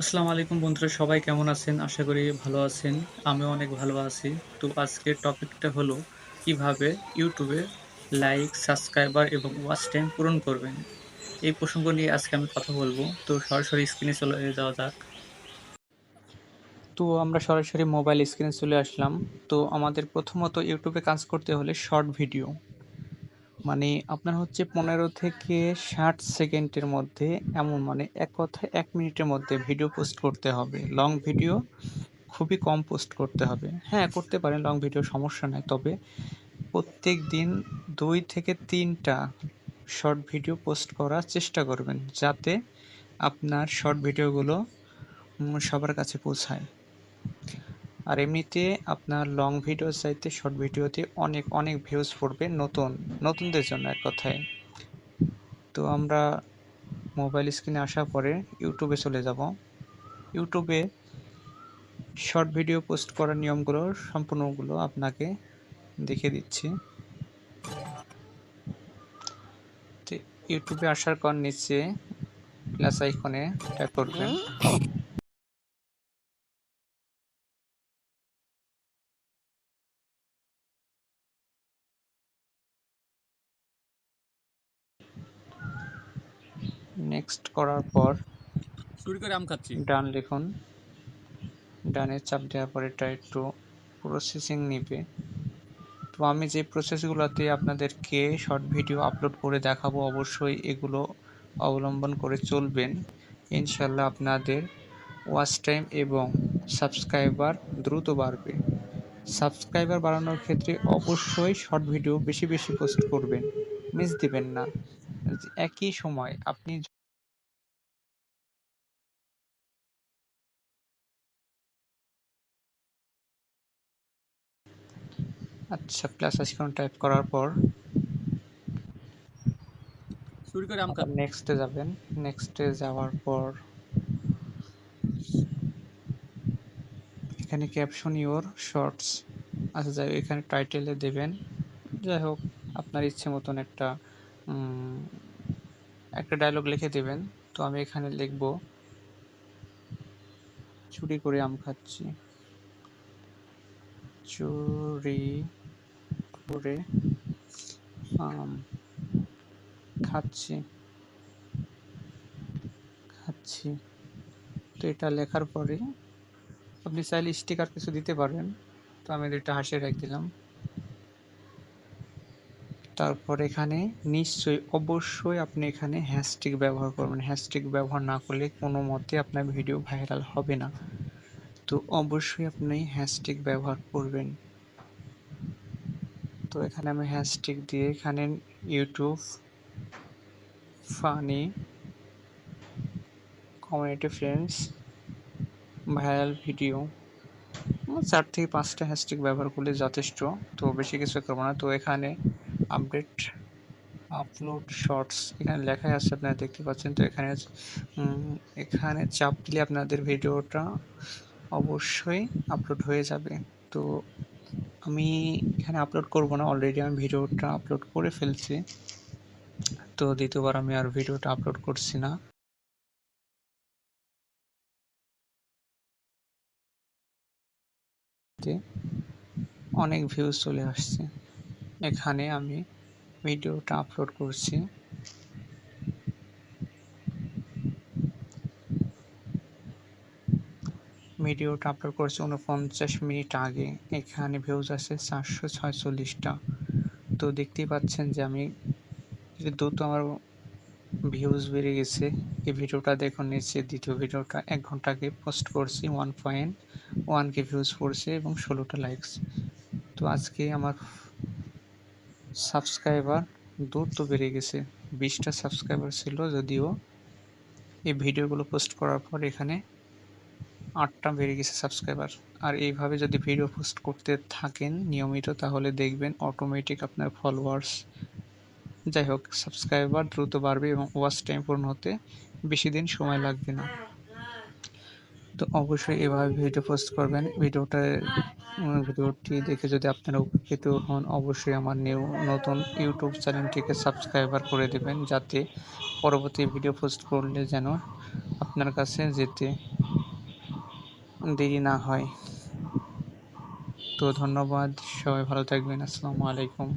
আসসালামু আলাইকুম বন্ধুরা সবাই কেমন আছেন? আশা করি ভালো আছেন। আমিও অনেক ভালো আছি। তো আজকের টপিকটা হলো কীভাবে ইউটিউবে লাইক, সাবস্ক্রাইবার এবং ওয়াচ টাইম পূরণ করবেন। এই প্রসঙ্গ নিয়ে আজকে আমি কথা বলব তো সরাসরি স্ক্রিনে চলে যাওয়া যাক। তো আমরা সরাসরি মোবাইল স্ক্রিনে চলে আসলাম। তো আমাদের প্রথমত ইউটিউবে কাজ করতে হলে শর্ট ভিডিও মানে আপনার হচ্ছে ১৫ থেকে ৬০ সেকেন্ডের মধ্যে এমন মানে এক কথায় এক মিনিটের মধ্যে ভিডিও পোস্ট করতে হবে। লং ভিডিও খুবই কম পোস্ট করতে হবে। হ্যাঁ, করতে পারেন লং ভিডিও সমস্যা নাই। তবে প্রত্যেক দিন দুই থেকে তিনটা শর্ট ভিডিও পোস্ট করার চেষ্টা করবেন। যাতে আপনার শর্ট ভিডিওগুলো সবার কাছে পৌঁছায়। আর এমনিতে আপনার লং ভিডিও চাইতে শর্ট ভিডিওতে অনেক অনেক ভিউজ পড়বে নতুন, নতুনদের জন্য এক কথায়। তো আমরা মোবাইল স্ক্রিনে আসার পরে ইউটিউবে চলে যাব। ইউটিউবে শর্ট ভিডিও পোস্ট করার নিয়মগুলো, সম্পূর্ণগুলো আপনাকে দেখিয়ে দিচ্ছি। ইউটিউবে আসার পর নিচে প্লাস আইকনে ট্যাপ করবেন। নেক্সট করার পর চুরি করে আম খাচ্ছি। ডান লিখুন। ডানে চাপ দেওয়ার পর এটা একটু প্রসেসিং নেবে। তো আমি যে প্রসেসগুলোতে আপনাদেরকে শর্ট ভিডিও আপলোড করে দেখাবো অবশ্যই এগুলো অবলম্বন করে চলবেন। ইনশাল্লাহ আপনাদের ওয়াচ টাইম এবং সাবস্ক্রাইবার দ্রুত বাড়বে। সাবস্ক্রাইবার বাড়ানোর ক্ষেত্রে অবশ্যই শর্ট ভিডিও বেশি বেশি পোস্ট করবেন। মিস দিবেন না। একই সময় আপনি আচ্ছা প্লাস আইকন টাইপ করার পর চুরি করে আম নেক্সটে যাবেন। নেক্সটে যাওয়ার পর এখানে ক্যাপশন ইওর শর্টস আচ্ছা যাই এখানে টাইটেলে দেবেন। যাই হোক আপনার ইচ্ছে মতন একটা একটা ডায়লগ লিখে দেবেন। তো আমি এখানে লিখব, চুরি করে আম খাচ্ছি। চুরি করে আম খাচ্ছি। খাচ্ছি। তো এটা লেখার পরে আপনি চাইলে স্টিকার কিছু দিতে পারবেন তো আমি এটা হাসিয়ে রেখে দিলাম। তারপর এখানে নিশ্চয়ই, অবশ্যই আপনি এখানে হ্যাশট্যাগ ব্যবহার করবেন। হ্যাশট্যাগ ব্যবহার না করলে কোনো মতে আপনার ভিডিও ভাইরাল হবে না। তো অবশ্যই আপনি হ্যাশট্যাগ ব্যবহার করবেন। তো এখানে আমি হ্যাশট্যাগ দিয়ে এখানে YouTube funny community friends viral video. চার থেকে পাঁচটা হ্যাশট্যাগ ব্যবহার করলে যথেষ্ট, তো বেশি কিছু করব না। তো এখানে আপডেট, আপলোড শর্টস এখানে লেখাই আছে, আপনারা দেখতে পাচ্ছেন। তো এখানে এখানে চাপ দিলে আপনাদের ভিডিওটা অবশ্যই আপলোড হয়ে যাবে। তো আমি এখানে আপলোড করব না অলরেডি আমি ভিডিওটা আপলোড করে ফেলছি। তো দ্বিতীয়বার আমি আর ভিডিওটা আপলোড করছি না। অনেক ভিউজ চলে আসছে। এখানে আমি ভিডিওটা আপলোড করছি। ভিডিওটা আপলোড করছি উনপঞ্চাশ মিনিট আগে। এখানে ভিউজ আছে চারশো ছয়চল্লিশটা। তো দেখতেই পাচ্ছেন যে আমি দ্রুত আমার ভিউজ বেড়ে গেছে। এই ভিডিওটা দেখুন নিচে দ্বিতীয় ভিডিওটা, এক ঘণ্টা আগে পোস্ট করছি one point one K views পড়ছে এবং ষোলোটা লাইকস তো আজকে আমার সাবস্ক্রাইবার দ্রুত বেড়ে গেছে। বিশটা সাবস্ক্রাইবার ছিল যদিও। এই ভিডিওগুলো পোস্ট করার পর এখানে আটটা বেড়ে গেছে সাবস্ক্রাইবার। আর এইভাবে যদি ভিডিও পোস্ট করতে থাকেন নিয়মিত, তাহলে দেখবেন অটোমেটিক আপনার ফলোয়ার্স যাই হোক, সাবস্ক্রাইবার দ্রুত বাড়বে এবং ওয়াচ টাইম পূর্ণ হতে বেশি দিন সময় লাগবে না। তো অবশ্যই এভাবে ভিডিও পোস্ট করবেন। ভিডিওটা ভিডিওটি দেখে যদি আপনারা উপকৃত হন, অবশ্যই আমার নিউ নতুন ইউটিউব চ্যানেলটিকে সাবস্ক্রাইবার করে দেবেন, যাতে পরবর্তী ভিডিও পোস্ট করলে যেন আপনার কাছে যেতে দেরি না হয়। তো ধন্যবাদ, সবাই ভালো থাকবেন, আসসালামু আলাইকুম।